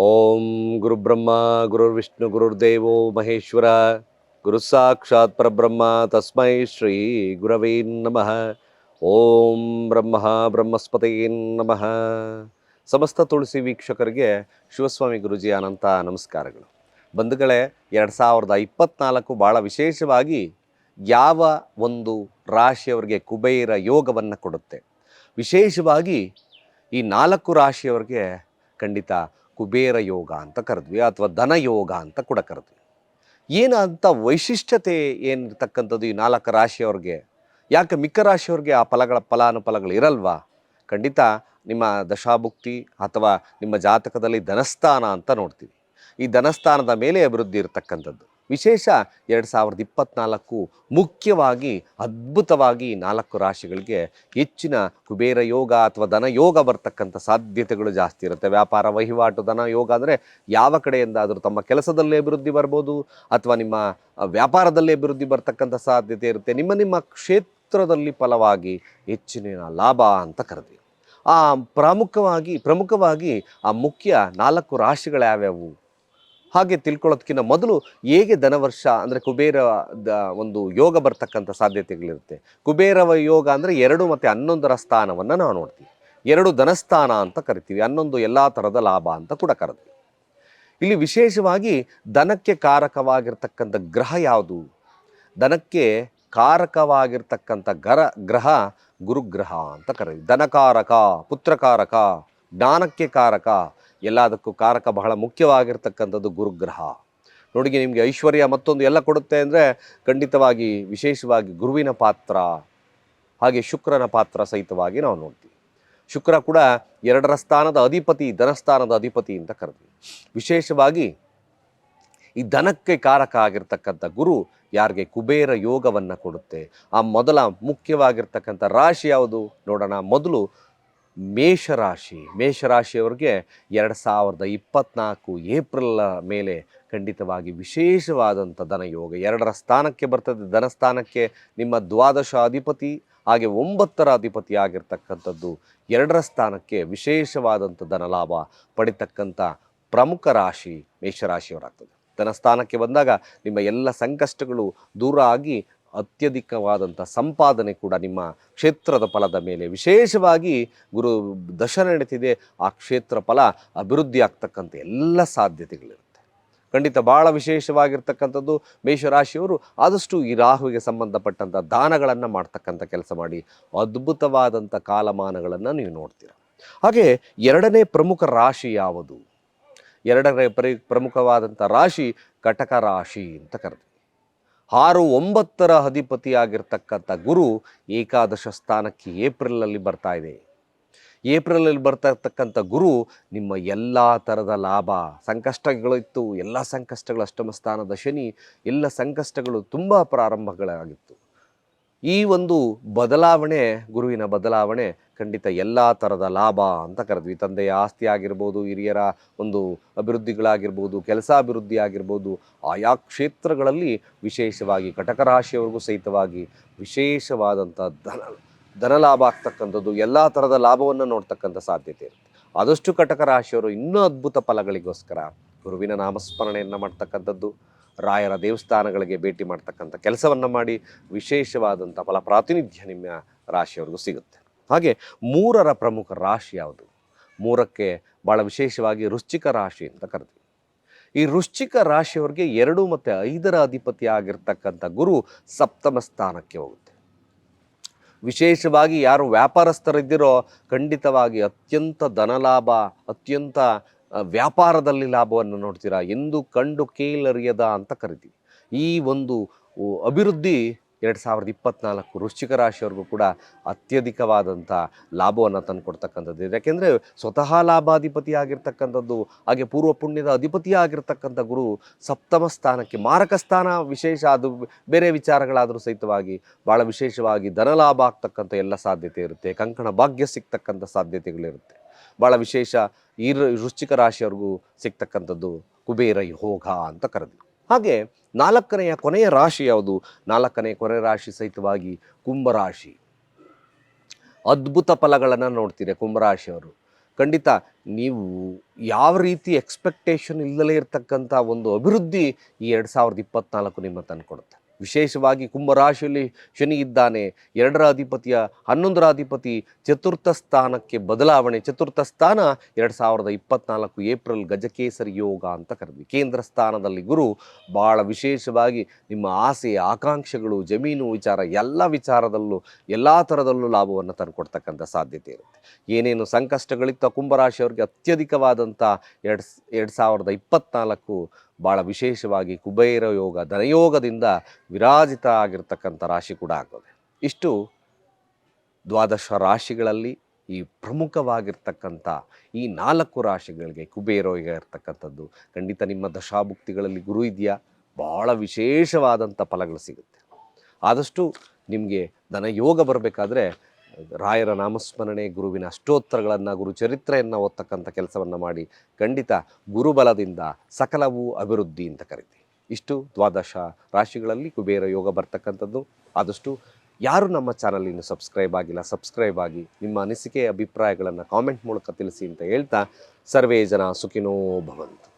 ಓಂ ಗುರುಬ್ರಹ್ಮ ಗುರುರ್ವಿಷ್ಣು ಗುರುರ್ದೇವೋ ಮಹೇಶ್ವರ, ಗುರು ಸಾಕ್ಷಾತ್ ಪರಬ್ರಹ್ಮ, ತಸ್ಮೈ ಶ್ರೀ ಗುರವೇ ನಮಃ. ಓಂ ಬ್ರಹ್ಮ ಬ್ರಹ್ಮಸ್ಪತೇ ನಮಃ. ಸಮಸ್ತ ತುಳಸಿ ವೀಕ್ಷಕರಿಗೆ ಶಿವಸ್ವಾಮಿ ಗುರುಜಿ ಅನಂತ ನಮಸ್ಕಾರಗಳು. ಬಂಧುಗಳೇ, ಎರಡು ಸಾವಿರದ ಇಪ್ಪತ್ನಾಲ್ಕು ಭಾಳ ವಿಶೇಷವಾಗಿ ಯಾವ ಒಂದು ರಾಶಿಯವರಿಗೆ ಕುಬೇರ ಯೋಗವನ್ನು ಕೊಡುತ್ತೆ? ವಿಶೇಷವಾಗಿ ಈ ನಾಲ್ಕು ರಾಶಿಯವರಿಗೆ ಖಂಡಿತ ಕುಬೇರ ಯೋಗ ಅಂತ ಕರೆದ್ವಿ ಅಥವಾ ಧನ ಯೋಗ ಅಂತ ಕೂಡ ಕರೆದ್ವಿ. ಏನಂತ ವೈಶಿಷ್ಟ್ಯತೆ ಏನಿರ್ತಕ್ಕಂಥದ್ದು ಈ ನಾಲ್ಕು ರಾಶಿಯವ್ರಿಗೆ? ಯಾಕೆ ಮಿಕ್ಕ ರಾಶಿಯವ್ರಿಗೆ ಆ ಫಲಗಳ ಫಲಾನುಫಲಗಳು ಇರಲ್ವಾ? ಖಂಡಿತ ನಿಮ್ಮ ದಶಾಭುಕ್ತಿ ಅಥವಾ ನಿಮ್ಮ ಜಾತಕದಲ್ಲಿ ಧನಸ್ಥಾನ ಅಂತ ನೋಡ್ತೀವಿ. ಈ ಧನಸ್ಥಾನದ ಮೇಲೆ ಅಭಿವೃದ್ಧಿ ಇರತಕ್ಕಂಥದ್ದು. ವಿಶೇಷ ಎರಡು ಸಾವಿರದ ಇಪ್ಪತ್ನಾಲ್ಕು ಮುಖ್ಯವಾಗಿ ಅದ್ಭುತವಾಗಿ ನಾಲ್ಕು ರಾಶಿಗಳಿಗೆ ಹೆಚ್ಚಿನ ಕುಬೇರ ಯೋಗ ಅಥವಾ ಧನ ಯೋಗ ಬರ್ತಕ್ಕಂಥ ಸಾಧ್ಯತೆಗಳು ಜಾಸ್ತಿ ಇರುತ್ತೆ. ವ್ಯಾಪಾರ, ವಹಿವಾಟು, ಧನ ಯೋಗ ಅಂದರೆ ಯಾವ ಕಡೆಯಿಂದಾದರೂ ತಮ್ಮ ಕೆಲಸದಲ್ಲೇ ಅಭಿವೃದ್ಧಿ ಬರ್ಬೋದು ಅಥವಾ ನಿಮ್ಮ ವ್ಯಾಪಾರದಲ್ಲಿ ವ್ಯಾಪಾರದಲ್ಲೇ ಅಭಿವೃದ್ಧಿ ಬರ್ತಕ್ಕಂಥ ಸಾಧ್ಯತೆ ಇರುತ್ತೆ. ನಿಮ್ಮ ನಿಮ್ಮ ಕ್ಷೇತ್ರದಲ್ಲಿ ಫಲವಾಗಿ ಹೆಚ್ಚಿನ ಲಾಭ ಅಂತ ಕರೆದಿವೆ ಆ ಪ್ರಮುಖವಾಗಿ ಪ್ರಮುಖವಾಗಿ ಆ ಮುಖ್ಯ ನಾಲ್ಕು ರಾಶಿಗಳು ಯಾವ್ಯಾವು ಹಾಗೆ ತಿಳ್ಕೊಳ್ಳೋದಕ್ಕಿಂತ ಮೊದಲು ಹೇಗೆ ಧನವರ್ಷ ಅಂದರೆ ಕುಬೇರ ಒಂದು ಯೋಗ ಬರ್ತಕ್ಕಂಥ ಸಾಧ್ಯತೆಗಳಿರುತ್ತೆ. ಕುಬೇರವ ಯೋಗ ಅಂದರೆ ಎರಡು ಮತ್ತು ಹನ್ನೊಂದರ ಸ್ಥಾನವನ್ನು ನಾವು ನೋಡ್ತೀವಿ. ಎರಡು ಧನಸ್ಥಾನ ಅಂತ ಕರಿತೀವಿ. ಹನ್ನೊಂದು ಎಲ್ಲ ಥರದ ಲಾಭ ಅಂತ ಕೂಡ ಕರೆದ್ವಿ. ಇಲ್ಲಿ ವಿಶೇಷವಾಗಿ ದನಕ್ಕೆ ಕಾರಕವಾಗಿರ್ತಕ್ಕಂಥ ಗ್ರಹ ಯಾವುದು? ದನಕ್ಕೆ ಕಾರಕವಾಗಿರ್ತಕ್ಕಂಥ ಗರ ಗ್ರಹ ಗುರುಗ್ರಹ ಅಂತ ಕರೀತೀವಿ ಧನಕಾರಕ, ಪುತ್ರಕಾರಕ, ಜ್ಞಾನಕ್ಕೆ ಕಾರಕ ಎಲ್ಲದಕ್ಕೂ ಕಾರಕ ಬಹಳ ಮುಖ್ಯವಾಗಿರ್ತಕ್ಕಂಥದ್ದು ಗುರುಗ್ರಹ. ನೋಡಿ ನಿಮಗೆ ಐಶ್ವರ್ಯ ಮತ್ತೊಂದು ಎಲ್ಲ ಕೊಡುತ್ತೆ ಅಂದರೆ ಖಂಡಿತವಾಗಿ ವಿಶೇಷವಾಗಿ ಗುರುವಿನ ಪಾತ್ರ, ಹಾಗೆ ಶುಕ್ರನ ಪಾತ್ರ ಸಹಿತವಾಗಿ ನಾವು ನೋಡ್ತೀವಿ. ಶುಕ್ರ ಕೂಡ ಎರಡರ ಸ್ಥಾನದ ಅಧಿಪತಿ, ಧನಸ್ಥಾನದ ಅಧಿಪತಿ ಅಂತ ಕರೆದ್ವಿ. ವಿಶೇಷವಾಗಿ ಈ ಧನಕ್ಕೆ ಕಾರಕ ಆಗಿರ್ತಕ್ಕಂಥ ಗುರು ಯಾರಿಗೆ? ಕುಬೇರ ಯೋಗವನ್ನು ಕೊಡುತ್ತೆ. ಆ ಮೊದಲ ಮುಖ್ಯವಾಗಿರ್ತಕ್ಕಂಥ ರಾಶಿ ಯಾವುದು? ನೋಡೋಣ. ಮೊದಲು ಮೇಷರಾಶಿ, ಮೇಷರಾಶಿಯವರಿಗೆ ಎರಡು ಸಾವಿರದ ಇಪ್ಪತ್ನಾಲ್ಕು ಏಪ್ರಿಲ್ ಮೇಲೆ ಖಂಡಿತವಾಗಿ ವಿಶೇಷವಾದಂಥ ಧನಯೋಗ. ಎರಡರ ಸ್ಥಾನಕ್ಕೆ ಬರ್ತದೆ. ಧನಸ್ಥಾನಕ್ಕೆ ನಿಮ್ಮ ದ್ವಾದಶ ಅಧಿಪತಿ, ಹಾಗೆ ಒಂಬತ್ತರ ಅಧಿಪತಿ ಆಗಿರ್ತಕ್ಕಂಥದ್ದು ಎರಡರ ಸ್ಥಾನಕ್ಕೆ ವಿಶೇಷವಾದಂಥ ಧನಲಾಭ ಪಡಿತಕ್ಕಂಥ ಪ್ರಮುಖ ರಾಶಿ ಮೇಷರಾಶಿಯವರಾಗ್ತದೆ. ಧನಸ್ಥಾನಕ್ಕೆ ಬಂದಾಗ ನಿಮ್ಮ ಎಲ್ಲ ಸಂಕಷ್ಟಗಳು ದೂರ ಆಗಿ ಅತ್ಯಧಿಕವಾದಂಥ ಸಂಪಾದನೆ ಕೂಡ ನಿಮ್ಮ ಕ್ಷೇತ್ರದ ಫಲದ ಮೇಲೆ. ವಿಶೇಷವಾಗಿ ಗುರು ದಶ ನಡೀತಿದೆ, ಆ ಕ್ಷೇತ್ರ ಫಲ ಅಭಿವೃದ್ಧಿ ಆಗ್ತಕ್ಕಂಥ ಎಲ್ಲ ಸಾಧ್ಯತೆಗಳಿರುತ್ತೆ. ಖಂಡಿತ ಭಾಳ ವಿಶೇಷವಾಗಿರ್ತಕ್ಕಂಥದ್ದು ಮೇಷರಾಶಿಯವರು ಆದಷ್ಟು ಈ ರಾಹುವಿಗೆ ಸಂಬಂಧಪಟ್ಟಂಥ ದಾನಗಳನ್ನು ಮಾಡ್ತಕ್ಕಂಥ ಕೆಲಸ ಮಾಡಿ, ಅದ್ಭುತವಾದಂಥ ಕಾಲಮಾನಗಳನ್ನು ನೀವು ನೋಡ್ತೀರ. ಹಾಗೆ ಎರಡನೇ ಪ್ರಮುಖ ರಾಶಿ ಯಾವುದು? ಎರಡನೇ ಪರಿ ಪ್ರಮುಖವಾದಂಥ ರಾಶಿ ಕಟಕ ರಾಶಿ ಅಂತ ಕರೆದ್ವಿ. ಆರು ಒಂಬತ್ತರ ಅಧಿಪತಿಯಾಗಿರ್ತಕ್ಕಂಥ ಗುರು ಏಕಾದಶ ಸ್ಥಾನಕ್ಕೆ ಏಪ್ರಿಲಲ್ಲಿ ಬರ್ತಾ ಇದೆ. ಏಪ್ರಿಲಲ್ಲಿ ಬರ್ತಾ ಇರ್ತಕ್ಕಂಥ ಗುರು ನಿಮ್ಮ ಎಲ್ಲ ಥರದ ಲಾಭ ಸಂಕಷ್ಟಗಳಿತ್ತು ಎಲ್ಲ ಸಂಕಷ್ಟಗಳು ಅಷ್ಟಮ ಸ್ಥಾನದ ಶನಿ. ಎಲ್ಲ ಸಂಕಷ್ಟಗಳು ತುಂಬ ಪ್ರಾರಂಭಗಳಾಗಿತ್ತು. ಈ ಒಂದು ಬದಲಾವಣೆ, ಗುರುವಿನ ಬದಲಾವಣೆ ಖಂಡಿತ ಎಲ್ಲ ಥರದ ಲಾಭ ಅಂತ ಕರೆದ್ವಿ. ತಂದೆಯ ಆಸ್ತಿ ಆಗಿರ್ಬೋದು, ಹಿರಿಯರ ಒಂದು ಅಭಿವೃದ್ಧಿಗಳಾಗಿರ್ಬೋದು, ಕೆಲಸ ಅಭಿವೃದ್ಧಿ ಆಗಿರ್ಬೋದು, ಆಯಾ ಕ್ಷೇತ್ರಗಳಲ್ಲಿ ವಿಶೇಷವಾಗಿ ಕಟಕ ರಾಶಿಯವರೆಗೂ ಸಹಿತವಾಗಿ ವಿಶೇಷವಾದಂಥ ಧನ ಧನ ಲಾಭ ಆಗ್ತಕ್ಕಂಥದ್ದು, ಎಲ್ಲ ಥರದ ಲಾಭವನ್ನು ನೋಡ್ತಕ್ಕಂಥ ಸಾಧ್ಯತೆ ಇರುತ್ತೆ. ಆದಷ್ಟು ಕಟಕ ರಾಶಿಯವರು ಇನ್ನೂ ಅದ್ಭುತ ಫಲಗಳಿಗೋಸ್ಕರ ಗುರುವಿನ ನಾಮಸ್ಮರಣೆಯನ್ನು ಮಾಡ್ತಕ್ಕಂಥದ್ದು. ರಾಯರ ದೇವಸ್ಥಾನಗಳಿಗೆ ಭೇಟಿ ಮಾಡ್ತಕ್ಕಂಥ ಕೆಲಸವನ್ನು ಮಾಡಿ ವಿಶೇಷವಾದಂಥ ಫಲ ಪ್ರಾತಿನಿಧ್ಯ ನಿಮ್ಮ ರಾಶಿಯವ್ರಿಗೂ ಸಿಗುತ್ತೆ. ಹಾಗೆ ಮೂರರ ಪ್ರಮುಖ ರಾಶಿ ಯಾವುದು? ಮೂರಕ್ಕೆ ಭಾಳ ವಿಶೇಷವಾಗಿ ವೃಶ್ಚಿಕ ರಾಶಿ ಅಂತ ಕರಿತೀವಿ ಈ ವೃಶ್ಚಿಕ ರಾಶಿಯವರಿಗೆ ಎರಡು ಮತ್ತು ಐದರ ಅಧಿಪತಿ ಆಗಿರ್ತಕ್ಕಂಥ ಗುರು ಸಪ್ತಮ ಸ್ಥಾನಕ್ಕೆ ಹೋಗುತ್ತೆ. ವಿಶೇಷವಾಗಿ ಯಾರು ವ್ಯಾಪಾರಸ್ಥರಿದ್ದಿರೋ ಖಂಡಿತವಾಗಿ ಅತ್ಯಂತ ಧನಲಾಭ, ಅತ್ಯಂತ ವ್ಯಾಪಾರದಲ್ಲಿ ಲಾಭವನ್ನು ನೋಡ್ತೀರಾ ಎಂದು ಕಂಡು ಕೇಳರಿಯದ ಅಂತ ಕರಿತೀವಿ. ಈ ಒಂದು ಅಭಿವೃದ್ಧಿ ಎರಡು ಸಾವಿರದ ಇಪ್ಪತ್ನಾಲ್ಕು ವೃಶ್ಚಿಕ ರಾಶಿಯವ್ರಿಗೂ ಕೂಡ ಅತ್ಯಧಿಕವಾದಂಥ ಲಾಭವನ್ನು ತಂದುಕೊಡ್ತಕ್ಕಂಥದ್ದು. ಇದೆ ಯಾಕೆಂದರೆ ಸ್ವತಃ ಲಾಭಾಧಿಪತಿ ಆಗಿರ್ತಕ್ಕಂಥದ್ದು ಹಾಗೆ ಪೂರ್ವ ಪುಣ್ಯದ ಅಧಿಪತಿ ಆಗಿರ್ತಕ್ಕಂಥ ಗುರು ಸಪ್ತಮ ಸ್ಥಾನಕ್ಕೆ ಮಾರಕ ಸ್ಥಾನ ವಿಶೇಷ ಅದು ಬೇರೆ ವಿಚಾರಗಳಾದರೂ ಸಹಿತವಾಗಿ ಭಾಳ ವಿಶೇಷವಾಗಿ ಧನಲಾಭ ಆಗ್ತಕ್ಕಂಥ ಎಲ್ಲ ಸಾಧ್ಯತೆ ಇರುತ್ತೆ. ಕಂಕಣ ಭಾಗ್ಯ ಸಿಗ್ತಕ್ಕಂಥ ಸಾಧ್ಯತೆಗಳಿರುತ್ತೆ. ಭಾಳ ವಿಶೇಷ ಈ ವೃಶ್ಚಿಕ ರಾಶಿಯವ್ರಿಗೂ ಸಿಗ್ತಕ್ಕಂಥದ್ದು ಕುಬೇರ ಯೋಗ ಅಂತ ಕರೆದ್ವಿ ಹಾಗೆ ನಾಲ್ಕನೆಯ ಕೊನೆಯ ರಾಶಿ ಯಾವುದು? ನಾಲ್ಕನೆಯ ಕೊನೆಯ ರಾಶಿ ಸಹಿತವಾಗಿ ಕುಂಭರಾಶಿ. ಅದ್ಭುತ ಫಲಗಳನ್ನು ನೋಡ್ತೀರಿ ಕುಂಭರಾಶಿಯವರು. ಖಂಡಿತ ನೀವು ಯಾವ ರೀತಿ ಎಕ್ಸ್ಪೆಕ್ಟೇಷನ್ ಇಲ್ಲದಲೇ ಇರತಕ್ಕಂಥ ಒಂದು ಅಭಿವೃದ್ಧಿ ಈ ಎರಡು ಸಾವಿರದ ಇಪ್ಪತ್ನಾಲ್ಕು ನಿಮ್ಮ ತಂದುಕೊಡುತ್ತೆ. ವಿಶೇಷವಾಗಿ ಕುಂಭರಾಶಿಯಲ್ಲಿ ಶನಿ ಇದ್ದಾನೆ. ಎರಡರ ಅಧಿಪತಿಯ, ಹನ್ನೊಂದರ ಅಧಿಪತಿ ಚತುರ್ಥ ಸ್ಥಾನಕ್ಕೆ ಬದಲಾವಣೆ. ಚತುರ್ಥ ಸ್ಥಾನ ಎರಡು ಸಾವಿರದ ಇಪ್ಪತ್ನಾಲ್ಕು ಏಪ್ರಿಲ್ ಗಜಕೇಸರಿ ಯೋಗ ಅಂತ ಕರೆದ್ವಿ. ಕೇಂದ್ರ ಸ್ಥಾನದಲ್ಲಿ ಗುರು ಭಾಳ ವಿಶೇಷವಾಗಿ ನಿಮ್ಮ ಆಸೆ ಆಕಾಂಕ್ಷೆಗಳು, ಜಮೀನು ವಿಚಾರ, ಎಲ್ಲ ವಿಚಾರದಲ್ಲೂ, ಎಲ್ಲ ಥರದಲ್ಲೂ ಲಾಭವನ್ನು ತಂದುಕೊಡ್ತಕ್ಕಂಥ ಸಾಧ್ಯತೆ ಇರುತ್ತೆ. ಏನೇನು ಸಂಕಷ್ಟಗಳಿತ್ತ ಕುಂಭರಾಶಿಯವರಿಗೆ ಅತ್ಯಧಿಕವಾದಂಥ ಎರಡು ಎರಡು ಸಾವಿರದ ಇಪ್ಪತ್ನಾಲ್ಕು ಭಾಳ ವಿಶೇಷವಾಗಿ ಕುಬೇರ ಯೋಗ, ಧನಯೋಗದಿಂದ ವಿರಾಜಿತ ಆಗಿರ್ತಕ್ಕಂಥ ರಾಶಿ ಕೂಡ ಆಗ್ತದೆ ಇಷ್ಟು ದ್ವಾದಶ ರಾಶಿಗಳಲ್ಲಿ ಈ ಪ್ರಮುಖವಾಗಿರ್ತಕ್ಕಂಥ ಈ ನಾಲ್ಕು ರಾಶಿಗಳಿಗೆ ಕುಬೇರ ಯೋಗ ಇರ್ತಕ್ಕಂಥದ್ದು. ಖಂಡಿತ ನಿಮ್ಮ ದಶಾಭುಕ್ತಿಗಳಲ್ಲಿ ಗುರು ಇದೆಯಾ ಭಾಳ ವಿಶೇಷವಾದಂಥ ಫಲಗಳು ಸಿಗುತ್ತೆ. ಆದಷ್ಟು ನಿಮಗೆ ಧನಯೋಗ ಬರಬೇಕಾದ್ರೆ ರಾಯರ ನಾಮಸ್ಮರಣೆ, ಗುರುವಿನ ಅಷ್ಟೋತ್ತರಗಳನ್ನು, ಗುರು ಚರಿತ್ರೆಯನ್ನು ಓದ್ತಕ್ಕಂಥ ಕೆಲಸವನ್ನು ಮಾಡಿ ಖಂಡಿತ ಗುರುಬಲದಿಂದ ಸಕಲವೂ ಅಭಿವೃದ್ಧಿ ಅಂತ ಕರಿತೀವಿ. ಇಷ್ಟು ದ್ವಾದಶ ರಾಶಿಗಳಲ್ಲಿ ಕುಬೇರ ಯೋಗ ಬರ್ತಕ್ಕಂಥದ್ದು. ಆದಷ್ಟು ಯಾರು ನಮ್ಮ ಚಾನಲ್ ಇನ್ನು ಸಬ್ಸ್ಕ್ರೈಬ್ ಆಗಿಲ್ಲ, ಸಬ್ಸ್ಕ್ರೈಬ್ ಆಗಿ ನಿಮ್ಮ ಅನಿಸಿಕೆ, ಅಭಿಪ್ರಾಯಗಳನ್ನು ಕಾಮೆಂಟ್ ಮೂಲಕ ತಿಳಿಸಿ ಅಂತ ಹೇಳ್ತಾ, ಸರ್ವೇ ಜನ ಸುಖಿನೋ ಭವಂತು.